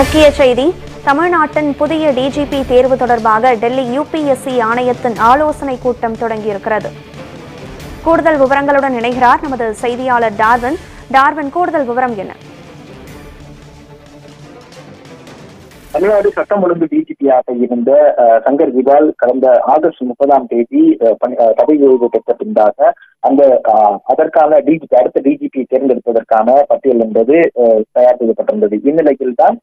முக்கிய செய்தி. தமிழ்நாட்டின் புதிய டிஜிபி தேர்வு தொடர்பாக டெல்லி யுபிஎஸ்சி ஆணையத்தின் ஆலோசனை கூட்டம் தொடங்கியிருக்கிறது. கூடுதல் விவரங்களுடன் இணைகிறார் நமது செய்தியாளர் டார்வின். டார்வின் கூடுதல் விவரம் என்ன? தமிழ்நாடு சட்டம் ஒழுங்கு டிஜிபியாக இருந்த சங்கர் ஜிவால் கடந்த ஆகஸ்ட் முப்பதாம் தேதி பணி- பதவி ஓய்வு பெற்ற பின்பாக அந்த அதற்கான டிஜிபி அடுத்த டிஜிபி தேர்ந்தெடுப்பதற்கான பட்டியல் என்பது தயார் செய்யப்பட்டிருந்தது. இந்நிலையில் தான்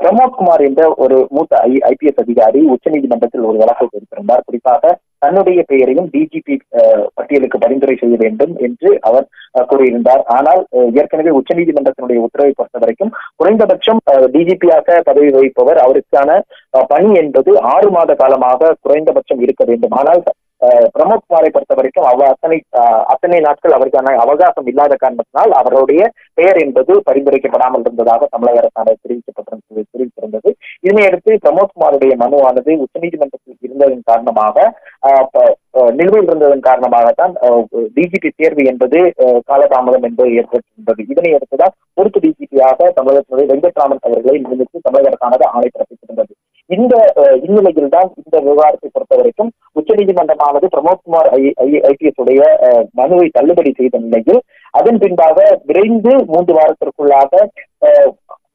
பிரமோத் குமார் என்ற ஒரு மூத்த ஐ ஐபிஎஸ் அதிகாரி உச்சநீதிமன்றத்தில் ஒரு வழக்கு கொடுத்திருந்தார் குறிப்பாக தன்னுடைய பெயரையும் டிஜிபி பட்டியலுக்கு பரிந்துரை செய்ய வேண்டும் என்று அவர் கூறியிருந்தார். ஆனால் ஏற்கனவே உச்சநீதிமன்றத்தினுடைய உத்தரவை பொறுத்த வரைக்கும் குறைந்தபட்சம் டிஜிபியாக பதவி வகிப்பவர் அவருக்கான பணி என்பது ஆறு மாத காலமாக குறைந்தபட்சம் இருக்க வேண்டும். ஆனால் பிரமோத் குமாரை பொறுத்த வரைக்கும் அவ அத்தனை அத்தனை நாட்கள் அவருக்கான அவகாசம் இல்லாத காரணத்தினால் அவருடைய பெயர் என்பது பரிந்துரைக்கப்படாமல் இருந்ததாக தமிழக அரசாணை தெரிவிக்கப்பட்டிருந்தது தெரிவித்திருந்தது. இதனையடுத்து பிரமோத் குமாருடைய மனுவானது உச்சநீதிமன்றத்தில் இருந்ததன் காரணமாக நிலுவையில் இருந்ததன் காரணமாகத்தான் டிஜிபி தேர்வு என்பது காலதாமதம் என்பது ஏற்பட்டிருந்தது. இதனை அடுத்துதான் பொறுப்பு டிஜிபியாக தமிழகத்தினுடைய வெங்கட்ராமன் அவர்களை நியமித்து தமிழக அரசானது ஆணை பிறப்பித்திருந்தது இந்த இந்நிலையில் தான் இந்த விவகாரத்தை பொறுத்த வரைக்கும் உச்சநீதிமன்றமானது பிரமோத்குமார் ஐபிஎஸ் உடைய மனுவை தள்ளுபடி செய்த நிலையில் அதன் பின்பாக விரைந்து மூன்று வாரத்திற்குள்ளாக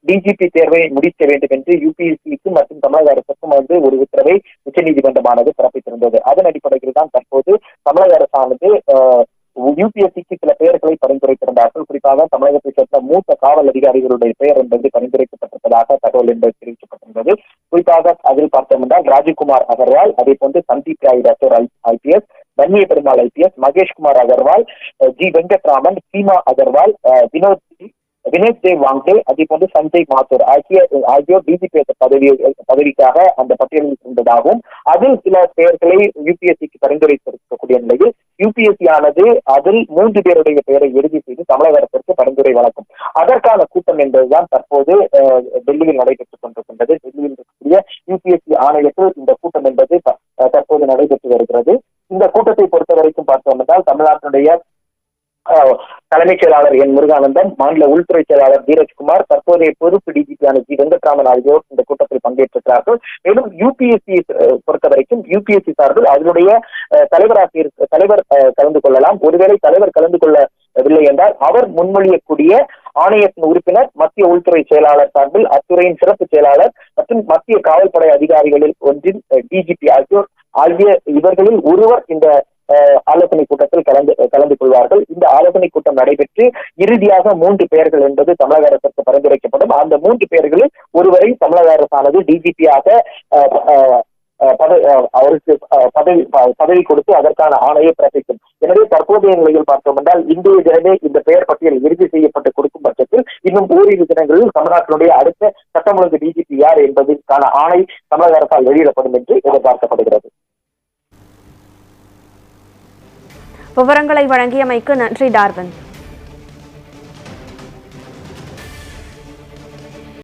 டிஜிபி தேர்வை முடிக்க வேண்டும் என்று யூபிஎஸ்சிக்கு மற்றும் தமிழக அரசுக்கும் வந்து ஒரு உத்தரவை உச்சநீதிமன்றமானது பிறப்பித்திருந்தது. அதன் அடிப்படையில் தான் தற்போது தமிழக அரசானது யூபிஎஸ்சிக்கு சில பெயர்களை பரிந்துரைத்திருந்தார்கள். குறிப்பாக தமிழகத்தை சேர்ந்த மூத்த காவல் அதிகாரிகளுடைய பெயர் என்பது பரிந்துரைக்கப்பட்டிருப்பதாக தகவல் என்பது தெரிவிக்கப்பட்டிருந்தது. குறிப்பாக அதில் பார்த்தோம் என்றால் ராஜீவ்குமார் அகர்வால் அதே போன்று Sandeep Rai doctor IPS Dhanya Perumal IPS Maheshkumar Agarwal G Venkatraman Seema Agarwal Vinod ji, Vinesh Dev வாங்கே அதே போன்று சஞ்சய் மாத்தூர். ஆகிய ஆகியோர் டிஜிபி பதவி பதவிக்காக அந்த பட்டியலில் இருந்ததாகவும் அதில் சில பெயர்களை யூபிஎஸ்சிக்கு பரிந்துரைத்திருக்கக்கூடிய நிலையில் யூபிஎஸ்சி ஆனது அதில் மூன்று பேருடைய பெயரை இறுதி செய்து தமிழக அரசிற்கு பரிந்துரை வழங்கும். அதற்கான கூட்டம் என்பதுதான் தற்போது டெல்லியில் நடைபெற்றுக் கொண்டிருக்கின்றது. டெல்லியில் இருக்கக்கூடிய யூபிஎஸ்சி ஆணையத்தில் இந்த கூட்டம் என்பது த- தற்போது நடைபெற்று வருகிறது. இந்த கூட்டத்தை பொறுத்த வரைக்கும் பார்த்தோம் என்றால் தமிழ்நாட்டினுடைய தலைமைச் செயலாளர் என் முருகானந்தம் மாநில உள்துறை செயலாளர் தீரஜ்குமார் தற்போதைய பொறுப்பு டிஜிபியான ஜி. வெங்கட்ராமன் ஆகியோர் இந்த கூட்டத்தில் பங்கேற்றிருக்கிறார்கள். மேலும் யூபிஎஸ்சி பொறுத்த வரைக்கும் யூபிஎஸ்சி சார்பில் அதனுடைய அஹ், தலைவராக தலைவர் அஹ், கலந்து கொள்ளலாம். ஒருவேளை தலைவர் கலந்து கொள்ளவில்லை என்றால் அவர் முன்மொழியக்கூடிய ஆணையத்தின் உறுப்பினர் மத்திய உள்துறை செயலாளர் சார்பில் அத்துறையின் சிறப்பு செயலாளர் மற்றும் மத்திய காவல்படை அதிகாரிகளில் ஒன்றின் டிஜிபி ஆகியோர் ஆகிய இவர்களில் ஒருவர் இந்த ஆலோசனை கூட்டத்தில் கலந்து கலந்து கொள்வார்கள். இந்த ஆலோசனை கூட்டம் நடைபெற்று இறுதியாக மூன்று பெயர்கள் என்பது தமிழக அரசுக்கு பரிந்துரைக்கப்படும். அந்த மூன்று பெயர்களில் ஒருவரை தமிழக அரசானது டிஜிபியாக அவருக்கு பதவி பதவி கொடுத்து அதற்கான ஆணையை பிறப்பிக்கும். எனவே தற்போதைய நிலையில் பார்த்தோம் என்றால் இன்றைய தினமே இந்த பெயர் பட்டியல் இறுதி செய்யப்பட்டு கொடுக்கும் பட்சத்தில் இன்னும் ஓரிரு தினங்களில் தமிழ்நாட்டினுடைய அடுத்த சட்டம் ஒழுங்கு டிஜிபி யார் என்பதற்கான ஆணை தமிழக அரசால் வெளியிடப்படும் என்று எதிர்பார்க்கப்படுகிறது. விவரங்களை வழங்கியமைக்கு நன்றி டார்வின்.